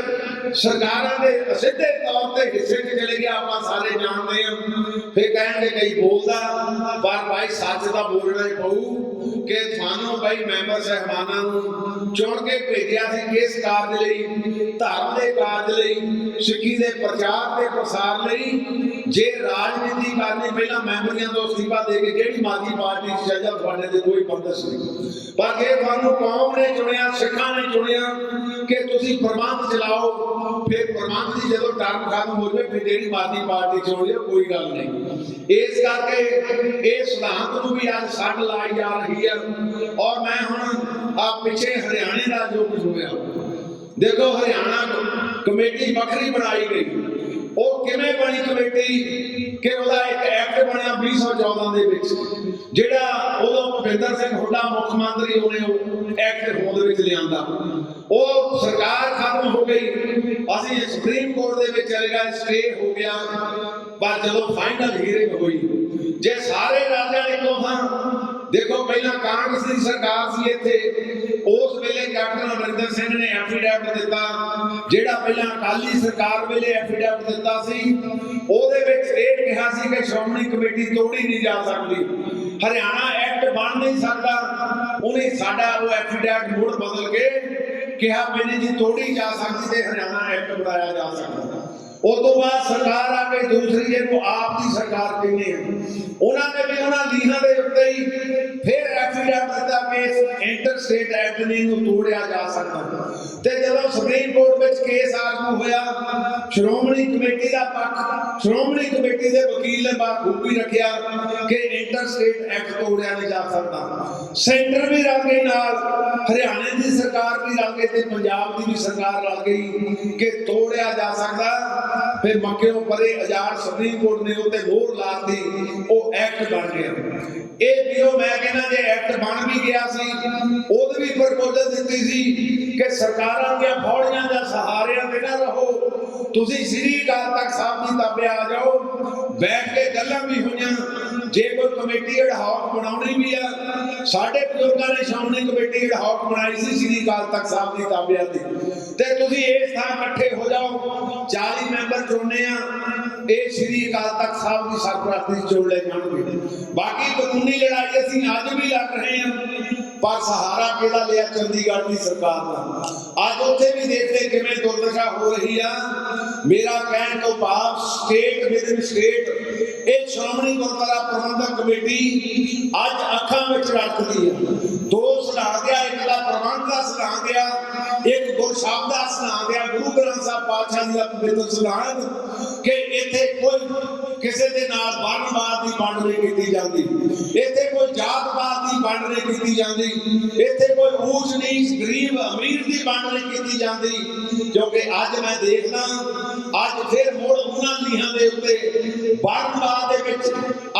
ਸਰਕਾਰਾਂ ਦੇ ਸਿੱਧੇ ਤੌਰ ਤੇ ਹਿੱਸੇ 'ਚ ਚਲੇ ਗਿਆ ਆਪਾਂ ਸਾਰੇ ਜਾਣਦੇ ਹਾਂ। ਫੇ ਕਹਿਣਗੇ ਕਈ ਬੋਲਦਾ ਪਰ ਭਾਈ, ਸੱਚ ਦਾ ਬੋਲਣਾ ਹੀ ਪਊ ਕਿ ਤੁਹਾਨੂੰ ਭਾਈ ਮੈਂਬਰ ਸਹਿਬਾਨਾਂ ਨੂੰ ਚੁਣ ਕੇ ਭੇਜਿਆ ਸੀ ਕਿਸ ਕਾਰਜ ਲਈ, ਧਰਮ ਦੇ ਕਾਰਜ ਲਈ, ਸਿੱਖੀ ਦੇ ਪ੍ਰਚਾਰ ਤੇ ਪ੍ਰਸਾਰ ਲਈ। ਜੇ ਰਾਜਨੀਤੀ ਕਰਨੀ, ਪਹਿਲਾਂ ਮੈਂਬਰੀਆਂ ਤੋਂ ਅਸਤੀਫਾ ਦੇ ਕੇ ਜਿਹੜੀ ਮਾਜੀ ਪਾਰਟੀ ਚ ਚੱਲ ਤੁਹਾਡੇ ਤੇ ਕੋਈ ਬੰਦਸ਼ ਨਹੀਂ। ਪਰ ਜੇ ਤੁਹਾਨੂੰ ਕੌਮ ਨੇ ਚੁਣਿਆ, ਸਿੱਖਾਂ ਨੇ ਚੁਣਿਆ ਕਿ ਤੁਸੀਂ ਪ੍ਰਬੰਧ ਚਲਾਓ, ਫਿਰ ਪ੍ਰਬੰਧ ਦੀ ਜਦੋਂ ਟਰਮ ਖਤਮ ਹੋ ਜਾਵੇ, ਫਿਰ ਜਿਹੜੀ ਮਾਜੀ ਪਾਰਟੀ ਚੁਣ ਲਿਓ ਕੋਈ ਗੱਲ ਨਹੀਂ। ਇਸ ਕਰਕੇ ਇਹ ਸਿਧਾਂਤ ਨੂੰ ਵੀ ਅੱਜ ਸੱਟ ਲਾਈ ਜਾ ਰਹੀ ਹੈ। ਔਰ ਮੈਂ ਹੁਣ ਆ ਪਿੱਛੇ ਹਰਿਆਣੇ ਦਾ ਜੋ ਕੁਝ ਹੋਇਆ। ਦੇਖੋ ਹਰਿਆਣਾ ਕਮੇਟੀ ਵੱਖਰੀ ਬਣਾਈ ਗਈ। ਉਹ ਕਿਵੇਂ ਬਣੀ ਕਮੇਟੀ? ਕਿ ਉਹਦਾ ਇੱਕ ਐਕਟ ਬਣਿਆ 2014 ਦੇ ਵਿੱਚ, ਜਿਹੜਾ ਉਦੋਂ ਭੁਪਿੰਦਰ ਸਿੰਘ ਹੁੱਡਾ ਮੁੱਖ ਮੰਤਰੀ ਉਹਨੇ ਉਹ ਐਕਟ ਹੋਂਦ ਵਿੱਚ ਲਿਆਂਦਾ। ਉਹ ਸਰਕਾਰ ਖਤਮ ਹੋ ਗਈ। ਅਸੀਂ ਸੁਪਰੀਮ ਕੋਰਟ ਦੇ ਵਿੱਚ ਚਲੇ ਗਏ, ਸਟੇ ਹੋ ਗਿਆ। ਪਰ ਜਦੋਂ ਫਾਈਨਲ ਹੀਰਿੰਗ ਹੋਈ, ਜੇ ਸਾਰੇ ਰਾਜਾਂ ਨੇ ਥਾਂ ਦੇਖੋ ਪਹਿਲਾਂ ਕਾਂਗਰਸ ਦੀ ਸਰਕਾਰ ਸੀ ਇੱਥੇ, ਉਸ ਵੇਲੇ ਕੈਪਟਨ ਅਮਰਿੰਦਰ ਸਿੰਘ ਨੇ ਐਫੀਡੈਵਿਟ ਦਿੱਤਾ, ਜਿਹੜਾ ਪਹਿਲਾਂ ਅਕਾਲੀ ਸਰਕਾਰ ਵੇਲੇ ਐਫੀਡੈਵਿਟ ਦਿੱਤਾ ਸੀ, ਉਹਦੇ ਵਿੱਚ ਇਹ ਕਿਹਾ ਸੀ ਕਿ ਸ਼੍ਰੋਮਣੀ ਕਮੇਟੀ ਤੋੜੀ ਨਹੀਂ ਜਾ ਸਕਦੀ। ਹਰਿਆਣਾ ਐਕਟ ਬਣ ਨਹੀਂ ਸਕਦਾ। ਉਹਨੇ ਸਾਡਾ ਉਹ ਐਫੀਡੈਵਿਟ ਮੁੜ ਬਦਲ ਕੇ ਕਿਹਾ ਮੈਨੇ ਜੀ, ਤੋੜੀ ਜਾ ਸਕਦੀ ਤੇ ਹਰਿਆਣਾ ਐਕਟ ਬਣਾਇਆ ਜਾ ਸਕਦਾ। ਉਸ ਤੋਂ ਬਾਅਦ ਸਰਕਾਰ ਆ ਕੇ ਦੂਸਰੀ ਜਿਹਨੂੰ ਆਪ ਦੀ ਸਰਕਾਰ ਕਹਿੰਦੇ ਆ। ਉਹਨਾਂ ਨੇ ਵੀ ਉਹਨਾਂ ਲੀਹਾਂ ਦੇ ਉੱਤੇ ਹੀ ਫਿਰ ਐਫੀਡੈਵਿਟ ਦਿੱਤਾ ਕਿ ਇੰਟਰ ਸਟੇਟ ਐਕਟ ਨੇ ਤੋੜਿਆ ਜਾ ਸਕਦਾ। ਤੇ ਜਦੋਂ ਸੁਪਰੀਮ ਕੋਰਟ ਵਿੱਚ ਕੇਸ ਆਰਗੂ ਹੋਇਆ, ਸ਼੍ਰੋਮਣੀ ਕਮੇਟੀ ਦਾ ਪੱਖ, ਸ਼੍ਰੋਮਣੀ ਕਮੇਟੀ ਦੇ ਵਕੀਲ ਨੇ ਬਾਖੂਬੀ ਰੱਖਿਆ ਕਿ ਇੰਟਰ ਸਟੇਟ ਐਕਟ ਤੋੜਿਆ ਨਹੀਂ ਜਾ ਸਕਦਾ। ਸੈਂਟਰ ਵੀ ਰਲ ਗਏ ਨਾਲ, ਹਰਿਆਣੇ ਦੀ ਸਰਕਾਰ ਵੀ ਰਲ ਗਈ ਤੇ ਪੰਜਾਬ ਦੀ ਵੀ ਸਰਕਾਰ ਰਲ ਗਈ ਕਿ ਤੋੜਿਆ ਜਾ ਸਕਦਾ। ਫਿਰ ਮੱਕਿਓਂ ਪਰੇ ਆਜ਼ਾਦ ਸੁਪਰੀਮ ਕੋਰਟ ਨੇ ਉੱਤੇ ਮੋਹਰ ਲਾਤੀ ਉਹ ਐਕਟ ਬਣ ਗਿਆ। ਇਹ ਵੀਰੋ ਮੈਂ ਕਹਿੰਦਾ ਜੇ ਐਕਟ ਬਣ ਵੀ ਗਿਆ ਸੀ, ਉਹਦੇ ਵੀ ਪ੍ਰਪੋਜ਼ਲ ਦਿੱਤੀ ਸੀ ਕਿ ਸਰਕਾਰਾਂ ਦੀਆਂ ਫੌੜੀਆਂ ਜਾਂ ਸਹਾਰਿਆਂ ਤੇ ਨਾ ਰਹੋ। ਤੁਸੀਂ ਸ੍ਰੀ ਅਕਾਲ ਤਖਤ ਸਾਹਿਬ ਦੀ ਤਾਬੇ ਆ ਜਾਓ, ਬੈਠ ਕੇ ਗੱਲਾਂ ਵੀ ਹੋਈਆਂ ਜੇ ਕੋਈ ਕਮੇਟੀ ਅਡਹੌਕ ਬਣਾਉਣੀ ਵੀ ਆ, ਸਾਡੇ ਬਜ਼ੁਰਗਾਂ ਨੇ ਸ਼੍ਰੋਮਣੀ ਕਮੇਟੀ ਅਡਹੌਕ ਬਣਾਈ ਸੀ, ਸ੍ਰੀ ਅਕਾਲ ਤਖਤ ਸਾਹਿਬ ਦੀ ਤਾਬਿਆਂ ਤੇ। ਤੇ ਤੁਸੀਂ ਇਸ ਥਾਂ ਇਕੱਠੇ ਹੋ ਜਾਓ 40 ਮੈਂਬਰ ਚੁਣਨੇ ਆ, ਇਹ ਸ੍ਰੀ ਅਕਾਲ ਤਖਤ ਸਾਹਿਬ ਦੀ ਸਰਪ੍ਰਸਤੀ ਚੋਣ ਲੈ ਜਾਣਗੇ ਬਾਕੀ ਕਾਨੂੰਨੀ ਲੜਾਈ ਅਸੀਂ ਅੱਜ ਵੀ ਲੜ ਰਹੇ ਹਾਂ ਪਰ ਸਹਾਰਾ ਕਿਹੜਾ ਲਿਆ ਚੰਡੀਗੜ੍ਹ ਦੀ ਸਰਕਾਰ ਦਾ? ਅੱਜ ਉੱਥੇ ਵੀ ਦੇਖਦੇ ਕਿਵੇਂ ਦੁਰਦਸ਼ਾ ਹੋ ਰਹੀ ਆ। ਮੇਰਾ ਕਹਿਣ ਤੋਂ ਭਾਵ ਸਟੇਟ ਵਿਦਿਨ ਸਟੇਟ ਇਹ ਸ਼੍ਰੋਮਣੀ ਗੁਰਦੁਆਰਾ ਪ੍ਰਬੰਧਕ ਕਮੇਟੀ ਅੱਜ ਅੱਖਾਂ ਵਿੱਚ ਰੱਖਦੀ ਹੈ। ਦੋ ਸੁਣਾ ਗਿਆ, ਇੱਕ ਦਾ ਪ੍ਰਬੰਧ ਦਾ ਸੁਣਾ ਗਿਆ, ਇੱਕ ਗੁਰਸ਼ਬਦ ਦਾ ਸੁਣਾ ਗਿਆ। ਗੁਰੂ ਗ੍ਰੰਥ ਸਾਹਿਬ ਪਾਤਸ਼ਾਹ ਜੀ ਦਾ ਪਵਿੱਤਰ ਸੁਨਾਨ ਕਿ ਇੱਥੇ ਕੋਈ ਕਿਸੇ ਦੇ ਨਾਲ ਵਰਨਵਾਦ ਦੀ ਵੰਡ ਨਹੀਂ ਕੀਤੀ ਜਾਂਦੀ। ਇੱਥੇ ਕੋਈ ਜਾਤਵਾਦ ਦੀ ਵੰਡ ਨਹੀਂ ਕੀਤੀ ਜਾਂਦੀ। ਇੱਥੇ ਕੋਈ ਊਚ ਨੀਚ ਗਰੀਬ, ਅਮੀਰ ਦੀ ਵੰਡ ਨਹੀਂ ਕੀਤੀ ਜਾਂਦੀ। ਕਿਉਂਕਿ ਅੱਜ ਮੈਂ ਦੇਖਦਾ, ਅੱਜ ਫਿਰ ਮੋੜ ਉਹਨਾਂ ਲੀਹਾਂ ਦੇ ਉੱਤੇ ਵਰਨਵਾਦ ਦੇ ਵਿੱਚ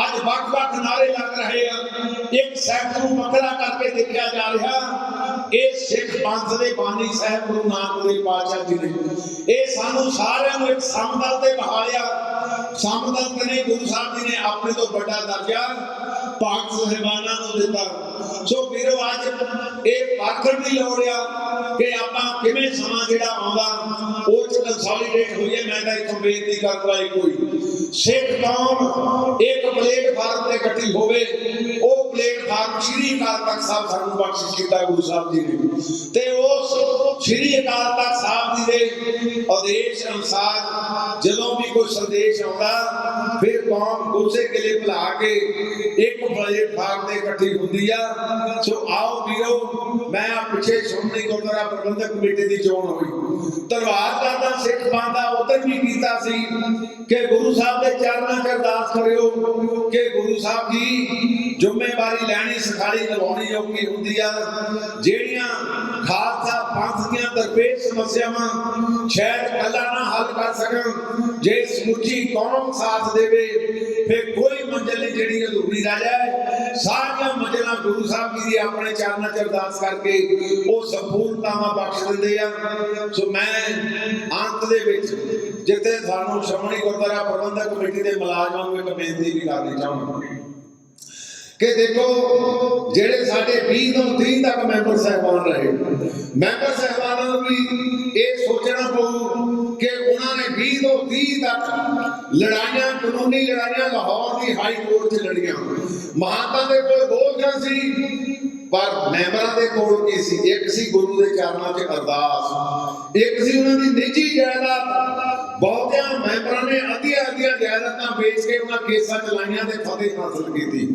ਅੱਜ ਵੱਖ-ਵੱਖ ਨਾਰੇ ਲੱਗ ਰਹੇ ਆ। ਇੱਕ ਸੈਕਟ ਨੂੰ ਵੱਖਰਾ ਕਰਕੇ ਦੇਖਿਆ ਜਾ ਰਿਹਾ। ਇਹ ਸਿੱਖ ਪੰਥ ਦੇ ਬਾਣੀ ਸਾਹਿਬ ਗੁਰੂ ਨਾਨਕ ਦੇਵ ਪਾਤਸ਼ਾਹ ਜੀ ਨੇ। ਇਹ ਸਾਨੂੰ ਸਾਰਿਆਂ ਨੂੰ ਇੱਕ ਸਮਦਲ ਤੇ ਬਹਾਲਿਆ। ਸਮਦਲ ਨੇ ਗੁਰੂ ਸਾਹਿਬ ਜੀ ਨੇ ਆਪਣੇ ਤੋਂ ਵੱਡਾ ਦਰਜਾ। ਭਗਤ ਸਾਹਿਬਾਨਾਂ ਨੂੰ ਦਿੱਤਾ। ਸੋ ਵੀਰੋ, ਅੱਜ ਇਹ ਪਾਖਣ ਦੀ ਲੋੜ ਆ ਕਿ ਆਪਾਂ ਕਿਵੇਂ ਸਮਾਂ ਜਿਹੜਾ ਆਉਂਦਾ, ਉਹ ਚ ਕੰਸੋਲੀਡੇਟ ਹੋਈਏ ਮੈਂ ਤਾਂ ਇੱਕ ਬੇਨਤੀ ਕਰਦਾ ਹਾਂ ਕੋਈ ਸਿੱਖ ਕੌਮ ਇੱਕ ਪਲੇਟਫਾਰਮ ਤੇ ਇਕੱਠੀ ਹੋਵੇ, ਉਹ ਪਲੇਟਫਾਰਮ ਸ਼੍ਰੀ ਅਕਾਲ ਤਖਤ ਸਾਹਿਬ ਸਾਨੂੰ ਬਖਸ਼ਿਸ਼ ਕੀਤਾ ਗੁਰੂ ਸਾਹਿਬ ਜੀ ਨੇ। ਤੇ ਉਸ ਸ਼੍ਰੀ ਅਕਾਲ ਤਖਤ ਸਾਹਿਬ ਜੀ ਦੇ ਆਦੇਸ਼ ਅਨੁਸਾਰ ਜਦੋਂ ਵੀ ਕੋਈ ਸੰਦੇਸ਼ ਆਉਂਦਾ, ਫਿਰ ਕੌਮ ਗੁੱਸੇ ਗਿਲੇ ਭੁਲਾ ਕੇ ਇੱਕ ਪਲੇਟਫਾਰਮ ਤੇ ਇਕੱਠੀ ਹੁੰਦੀ ਆ। ਸੋ ਆਓ ਵੀਰੋ, ਮੈਂ ਪਿੱਛੇ ਸ਼੍ਰੋਮਣੀ ਗੁਰਦੁਆਰਾ ਪ੍ਰਬੰਧਕ ਕਮੇਟੀ ਦੀ ਚੋਣ ਹੋਈ। ਧੰਨਵਾਦ ਕਰਦਾ ਸਿੱਖ ਦਾ ਉਦੋਂ ਵੀ ਕੀਤਾ ਸੀ ਕਿ ਗੁਰੂ ਸਾਹਿਬ ਦੇ ਚਰਨਾਂ 'ਚ ਅਰਦਾਸ ਕਰਿਓ ਕਿ ਗੁਰੂ ਸਾਹਿਬ ਜੀ ਜ਼ਿੰਮੇਵਾਰੀ ਲੈਣੀ ਸਿਖਾਣੀ ਨਿਭਾਉਣੀ ਔਖੀ ਹੁੰਦੀ ਆ। ਜਿਹੜੀਆਂ ਖਾਲਸਾ ਪੰਥ ਦੀਆਂ ਦਰਪੇਸ਼ ਸਮੱਸਿਆਵਾਂ ਸ਼ਾਇਦ ਕੱਲਾ ਨਾ ਹੱਲ ਕਰ ਸਕਣ, ਜੇ ਸਮੁੱਚੀ ਕੌਮ ਸਾਥ ਦੇਵੇ, ਫਿਰ ਕੋਈ ਮੰਜ਼ਿਲ ਨਹੀਂ ਜਿਹੜੀ ਅਧੂਰੀ ਰਹਿ ਜਾਏ। ਸਾਰੀਆਂ ਮੰਜ਼ਿਲਾਂ ਗੁਰੂ ਸਾਹਿਬ ਜੀ ਦੀ ਆਪਣੇ ਚਰਨਾਂ 'ਚ ਅਰਦਾਸ ਕਰਕੇ ਉਹ ਸੰਪੂਰਨਤਾਵਾਂ ਬਖਸ਼ ਦਿੰਦੇ ਆ। ਸੋ ਮੈਂ ਅੰਤ ਦੇ ਵਿੱਚ ਜਿੱਥੇ ਸਾਨੂੰ ਸ਼੍ਰੋਮਣੀ ਗੁਰਦੁਆਰਾ ਪ੍ਰਬੰਧਕ ਕਮੇਟੀ ਦੇ ਮੁਲਾਜ਼ਮਾਂ ਨੂੰ ਇੱਕ ਬੇਨਤੀ ਵੀ ਕਰਨੀ ਚਾਹੁੰਦਾ ਕਿ ਦੇਖੋ, ਜਿਹੜੇ ਸਾਡੇ 20 ਤੋਂ 30 ਤੱਕ ਮੈਂਬਰ ਸਾਹਿਬਾਨ ਰਹੇ, ਮੈਂਬਰ ਸਾਹਿਬਾਨਾਂ ਨੂੰ ਵੀ ਇਹ ਸੋਚਣਾ ਪਊ ਕਿ ਉਹਨਾਂ ਨੇ 20 ਤੋਂ 30 ਤੱਕ ਲੜਾਈਆਂ, ਕਾਨੂੰਨੀ ਲੜਾਈਆਂ ਲਾਹੌਰ ਦੀ ਹਾਈ ਕੋਰਟ 'ਚ ਲੜੀਆਂ। ਮਹਾਤਾ ਦੇ ਕੋਲ ਗੋਲਕਾਂ ਸੀ ਪਰ ਮੈਂਬਰਾਂ ਦੇ ਕੋਲ ਕੀ ਸੀ? ਇੱਕ ਸੀ ਗੁਰੂ ਦੇ ਚਰਨਾਂ 'ਚ ਅਰਦਾਸ, ਇੱਕ ਸੀ ਉਹਨਾਂ ਦੀ ਨਿੱਜੀ ਜਾਇਦਾਦ। ਬਹੁਤਿਆਂ ਮੈਂਬਰਾਂ ਨੇ ਅੱਧੀਆਂ ਅੱਧੀਆਂ ਜਾਇਦਾਦਾਂ ਵੇਚ ਕੇ ਉਹਨਾਂ ਕੇਸਾਂ ਚਲਾਈਆਂ ਤੇ ਫਤਿਹ ਹਾਸਲ ਕੀਤੀ।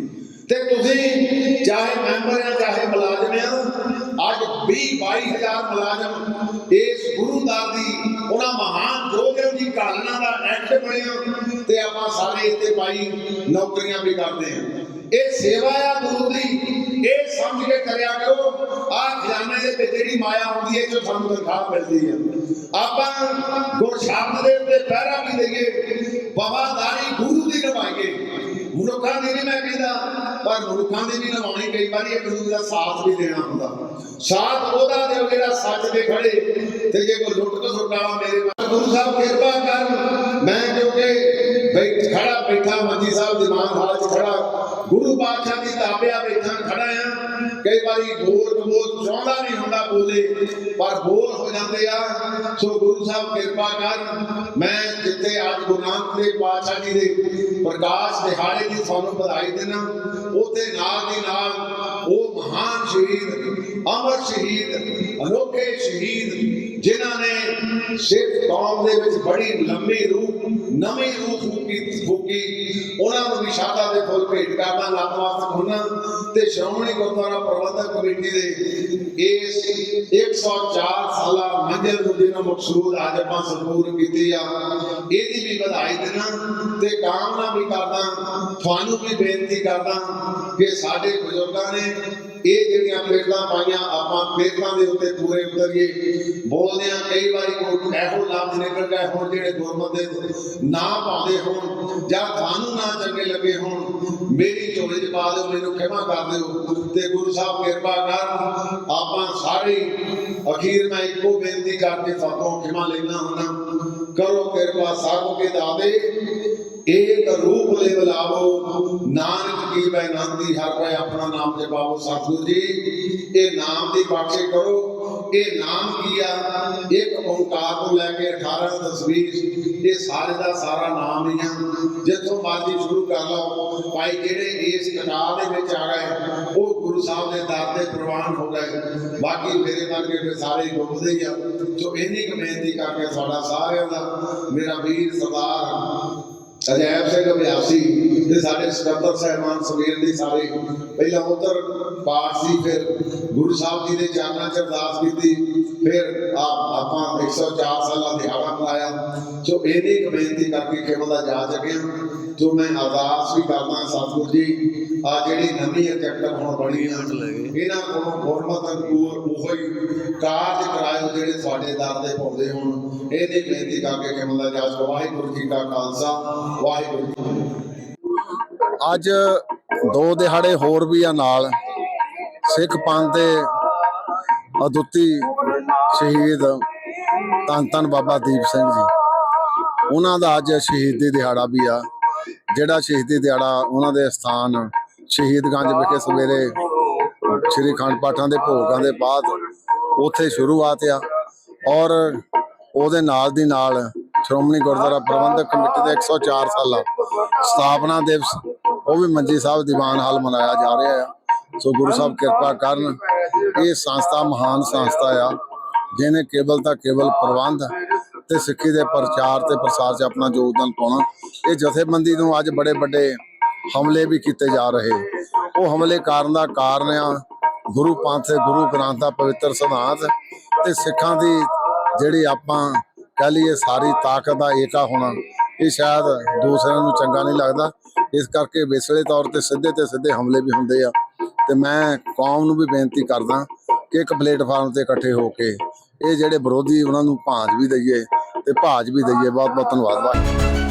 ਤੇ ਤੁਸੀਂ ਚਾਹੇ ਮੈਂਬਰ ਆ, ਚਾਹੇ ਮੁਲਾਜ਼ਮ ਆ, ਅੱਜ 20 22000 ਮੁਲਾਜ਼ਮ ਇਸ ਗੁਰੂਦਾਰ ਦੀ, ਉਹਨਾਂ ਮਹਾਨ ਜੋਧਿਆਂ ਦੀ ਕਾਲਨਾ ਦਾ ਐਕਟ ਬਣਿਆ ਤੇ ਆਪਾਂ ਸਾਰੇ ਇੱਥੇ ਪਾਈ ਨੌਕਰੀਆਂ ਵੀ ਕਰਦੇ ਆ। ਇਹ ਸੇਵਾ ਆ ਗੁਰੂ ਦੀ। ਇਹ ਸਮਝ ਕੇ ਕਰਿਆ ਕਰੋ। ਆ ਖਜ਼ਾਨੇ ਦੇ ਵਿੱਚ ਜਿਹੜੀ ਮਾਇਆ ਆਉਂਦੀ ਹੈ ਜੋ ਸਾਨੂੰ ਤਨਖਾਹ ਮਿਲਦੀ ਹੈ। ਆਪਾਂ ਗੁਰ ਦੇ ਉੱਤੇ ਪਹਿਰਾ ਵੀ ਦਈਏ, ਵਫਾਦਾਰੀ ਗੁਰੂ ਦੀ ਨਿਭਾਈਏ ਮਨੁੱਖਾਂ ਦੀ ਨਹੀਂ ਮੈਂ ਕਹਿੰਦਾ, ਪਰ ਮਨੁੱਖਾਂ ਦੀ ਵੀ ਨਿਭਾਉਣੀ ਕਈ ਵਾਰੀ ਇੱਕ ਦੂਜੇ ਦਾ ਸਾਥ ਵੀ ਦੇਣਾ ਹੁੰਦਾ। ਸਾਥ ਉਹਦਾ ਦਿਓ ਜਿਹੜਾ ਸੱਚ ਦੇ ਖੜੇ। ਤੇ ਜੇ ਕੋਈ ਲੁੱਟ ਕੇ ਮੇਰੇ ਗੁਰੂ ਸਾਹਿਬ ਕਿਰਪਾ ਕਰ ਮੈਂ ਕਿਉਂਕਿ ਬੈਠ ਖੜਾ ਬੈਠਾ ਮੰਜੀ ਸਾਹਿਬ ਦੀਵਾਨ ਹਾਲ ਚ ਖੜਾ, ਗੁਰੂ ਪਾਤਸ਼ਾਹ ਦੀ ਤਾਬਿਆ ਬੈਠਾ ਖੜਾ ਆ। ਕਈ ਵਾਰੀ ਬੋਲ ਬੋਲ ਚਾਹੁੰਦਾ ਨਹੀਂ ਹੁੰਦਾ ਬੋਲੇ, ਪਰ ਬੋਲ ਹੋ ਜਾਂਦੇ ਆ। ਸੋ ਗੁਰੂ ਸਾਹਿਬ ਕਿਰਪਾ ਕਰ, ਮੈਂ ਜਿੱਥੇ ਅੱਜ ਗੁਰੂ ਨਾਨਕ ਦੇਵ ਪਾਤਸ਼ਾਹ ਜੀ ਦੇ ਪ੍ਰਕਾਸ਼ ਦਿਹਾੜੇ ਦੀ ਤੁਹਾਨੂੰ ਵਧਾਈ ਦੇਣਾ ਉੱਥੇ ਨਾਲ ਦੀ ਨਾਲ ਉਹ ਮਹਾਨ ਸ਼ਹੀਦ, ਅਮਰ ਸ਼ਹੀਦ, ਅਨੋਖੇ ਸ਼ਹੀਦ, ਜਿਨ੍ਹਾਂ ਨੇ ਸਿੱਖ ਕੌਮ ਦੇ ਵਿੱਚ ਬੜੀ ਲੰਮੀ ਰੂਹ, ਨਵੀਂ ਰੂਹ ਫੂਕੀ ਫੂਕੀ। ਉਹਨਾਂ ਨੂੰ ਵੀ ਦੇ ਫੁੱਲ ਭੇਟ ਕਰਦਾ ਨਤਮਸਤਕ ਹੋਣਾ ਤੇ ਸ਼੍ਰੋਮਣੀ ਗੁਰਦੁਆਰਾ ਪ੍ਰਬੰਧਕ ਕਮੇਟੀ ਦੇ ਇਸ 104 ਸਾਲਾ ਮੰਜ਼ਿਲ ਨੂੰ ਜਿਹਨਾਂ ਮਕਸੂਦ ਅੱਜ ਆਪਾਂ ਸੰਪੂਰਨ ਕੀਤੀ ਆ, ਇਹਦੀ ਵੀ ਵਧਾਈ ਦੇਣਾ ਤੇ ਕਾਮਨਾ ਵੀ ਕਰਦਾ, ਤੁਹਾਨੂੰ ਵੀ ਬੇਨਤੀ ਕਰਦਾ ਕਿ ਸਾਡੇ ਬਜ਼ੁਰਗਾਂ ਨੇ ਇਹ ਜਿਹੜੀਆਂ ਪਲੇਟਾਂ ਪਾਈਆਂ, ਆਪਾਂ ਪਲੇਟਾਂ ਦੇ ਉੱਤੇ ਪੂਰੇ ਉਤਰੀਏ। ਬੋਲਦੇ ਆ ਕਈ ਵਾਰੀ ਕੋਈ ਇਹੋ ਲਫ਼ਜ਼ ਨਿਕਲ ਗਏ ਹੁਣ ਜਿਹੜੇ ਗੁਰਮਤ ਦੇ ਨਾ ਪਾਉਂਦੇ ਹੋਣ ਜਾਂ ਤੁਹਾਨੂੰ ਨਾ ਚੰਗੇ ਲੱਗੇ ਹੋਣ, ਮੇਰੀ ਝੋਲੇ 'ਚ ਪਾ ਦਿਓ, ਮੈਨੂੰ ਖਿਮਾ ਕਰ ਦਿਓ ਤੇ ਗੁਰੂ ਸਾਹਿਬ ਕਿਰਪਾ ਕਰ, ਆਪਾਂ ਸਾਰੇ ਅਖੀਰ ਮੈਂ ਇੱਕੋ ਬੇਨਤੀ ਕਰਕੇ ਸਾਤੋਂ ਖਿਮਾ ਲੈਣਾ ਹੁੰਦਾ। ਕਰੋ ਕਿਰਪਾ ਸਭ ਕੇ ਦਾਤੇ। ਏਕ ਰੂਪ ਲੈ ਬੁਲਾਵੋ ਨਾਨਕ ਕੀ ਬੈਨੰਤੀ ਹਰ ਕੋਈ ਆਪਣਾ ਨਾਮ ਜਪਾਵੋ ਸਤਿਗੁਰੂ ਜੀ। ਇਹ ਨਾਮ ਦੀ ਬਖਸ਼ੇ ਕਰੋ। ਇਹ ਨਾਮ ਕੀ ਆ? ਇੱਕ ਓੰਕਾਰ ਤੋਂ ਲੈ ਕੇ 18 ਤਸਵੀਰ ਇਹ ਸਾਰੇ ਦਾ ਸਾਰਾ ਨਾਮ ਹੀ ਆ। ਜਿੱਥੋਂ ਮਰਜ਼ੀ ਸ਼ੁਰੂ ਕਰ ਲਓ, ਭਾਈ ਜਿਹੜੇ ਇਸ ਕਿਤਾਬ ਦੇ ਵਿੱਚ ਆ ਗਏ, ਉਹ ਗੁਰੂ ਸਾਹਿਬ ਦੇ ਦਰ ਤੇ ਪ੍ਰਵਾਨ ਹੋ ਗਏ। ਬਾਕੀ ਮੇਰੇ ਵਰਗੇ ਫਿਰ ਸਾਰੇ ਡੁੱਬਦੇ ਹੀ ਆ। ਸੋ ਇੰਨੀ ਕੁ ਬੇਨਤੀ ਕਰਕੇ ਸਾਡਾ ਸਾਰਿਆਂ ਦਾ, ਮੇਰਾ ਵੀਰ ਸਰਦਾਰ ਅਜੈਬ ਸਿੰਘ ਅਭਿਆਸੀ ਤੇ ਸਾਡੇ ਸਕੱਤਰ ਸਹਿਬਾਨ ਸਵੇਰ ਦੀ ਸਾਰੇ ਪਹਿਲਾਂ ਉਧਰ ਪਾਠ ਸੀ ਫਿਰ ਗੁਰੂ ਸਾਹਿਬ ਜੀ ਦੇ ਚਰਨਾਂ 'ਚ ਅਰਦਾਸ ਕੀਤੀ ਫਿਰ ਆਪ ਆਪਾਂ 104 ਸਾਲਾਂ ਦਿਹਾੜਾ ਮਨਾਇਆ। ਸੋ ਇਹਦੀ ਇੱਕ ਬੇਨਤੀ ਕਰਕੇ ਕੇਵਲ ਦਾ ਜਾ ਸਕਿਆ ਜੋ ਮੈਂ ਅਰਦਾਸ ਵੀ ਕਰਦਾ ਸਤਿਗੁਰੂ ਜੀ ਆ ਜਿਹੜੀ ਨਵੀਂ ਐਕਟਰ ਹੁਣ ਬਣੀ ਆ ਇਹਨਾਂ ਕੋਲੋਂ ਗੁਰਮਤਿ ਅਨੁਕੂਲ ਉਹੋ ਹੀ ਕਾਰਜ ਕਰਾਇਓ ਜਿਹੜੇ ਤੁਹਾਡੇ ਦਰ ਦੇ ਪਾਉਂਦੇ ਹੋਣ। ਇਹਦੀ ਬੇਨਤੀ ਕਰਕੇ ਕੇਵਲ ਦਾ ਜਾ ਵਾਹਿਗੁਰੂ ਜੀ ਕਾ ਖਾਲਸਾ ਵਾਹਿਗੁਰੂ ਅੱਜ ਦੋ ਦਿਹਾੜੇ ਹੋਰ ਵੀ ਆ ਨਾਲ। ਸਿੱਖ ਪੰਥ ਦੇ ਅਦੁੱਤੀ ਸ਼ਹੀਦ ਧੰਨ ਧੰਨ ਬਾਬਾ ਦੀਪ ਸਿੰਘ ਜੀ। ਉਹਨਾਂ ਦਾ ਅੱਜ ਸ਼ਹੀਦੀ ਦਿਹਾੜਾ ਵੀ ਆ। ਜਿਹੜਾ ਸ਼ਹੀਦੀ ਦਿਹਾੜਾ ਉਹਨਾਂ ਦੇ ਸਥਾਨ ਸ਼ਹੀਦਗੰਜ ਵਿਖੇ ਸਵੇਰੇ ਸ੍ਰੀ ਖੰਡ ਪਾਠਾਂ ਦੇ ਭੋਗਾਂ ਦੇ ਬਾਅਦ ਉੱਥੇ ਸ਼ੁਰੂਆਤ ਆ। ਔਰ ਉਹਦੇ ਨਾਲ ਦੀ ਨਾਲ ਸ਼੍ਰੋਮਣੀ ਗੁਰਦੁਆਰਾ ਪ੍ਰਬੰਧਕ ਕਮੇਟੀ ਦੇ 104 ਸਾਲਾ ਸਥਾਪਨਾ ਦਿਵਸ, ਉਹ ਵੀ ਮੰਜੀ ਸਾਹਿਬ ਦੀਵਾਨ ਹਾਲ ਮਨਾਇਆ ਜਾ ਰਿਹਾ ਆ। ਸੋ ਗੁਰੂ ਸਾਹਿਬ ਕਿਰਪਾ ਕਰਨ, ਇਹ ਸੰਸਥਾ ਮਹਾਨ ਸੰਸਥਾ ਆ, ਜਿਹਨੇ ਕੇਵਲ ਤਾਂ ਕੇਵਲ ਪ੍ਰਬੰਧ ਤੇ ਸਿੱਖੀ ਦੇ ਪ੍ਰਚਾਰ ਤੇ ਪ੍ਰਸਾਰ 'ਚ ਆਪਣਾ ਯੋਗਦਾਨ ਪਾਉਣਾ, ਇਹ ਜਥੇਬੰਦੀ ਨੂੰ ਅੱਜ ਬੜੇ ਵੱਡੇ ਹਮਲੇ ਵੀ ਕੀਤੇ ਜਾ ਰਹੇ। ਉਹ ਹਮਲੇ ਕਾਰਨ ਦਾ ਕਾਰਨ ਆ, ਗੁਰੂ ਪੰਥ ਗੁਰੂ ਗ੍ਰੰਥ ਦਾ ਪਵਿੱਤਰ ਸਿਧਾਂਤ ਤੇ ਸਿੱਖਾਂ ਦੀ ਜਿਹੜੀ ਆਪਾਂ ਕਹ ਲਈਏ ਸਾਰੀ ਤਾਕਤ ਦਾ ਏਕਾ ਹੋਣਾ। ਇਹ ਸ਼ਾਇਦ ਦੂਸਰਿਆਂ ਨੂੰ ਚੰਗਾ ਨਹੀਂ ਲੱਗਦਾ। ਇਸ ਕਰਕੇ ਵਿਸਲੇ ਤੌਰ ਤੇ ਸਿੱਧੇ ਤੇ ਸਿੱਧੇ ਹਮਲੇ ਵੀ ਹੁੰਦੇ ਆ। ਤੇ ਮੈਂ ਕੌਮ ਨੂੰ ਵੀ ਬੇਨਤੀ ਕਰਦਾ ਕਿ ਇੱਕ ਪਲੇਟਫਾਰਮ ਤੇ ਇਕੱਠੇ ਹੋ ਕੇ ਇਹ ਜਿਹੜੇ ਵਿਰੋਧੀ ਉਹਨਾਂ ਨੂੰ ਭਾਂਜ ਵੀ ਦਈਏ ਤੇ ਭਾਜ ਵੀ ਦਈਏ। ਬਹੁਤ ਬਹੁਤ ਧੰਨਵਾਦ।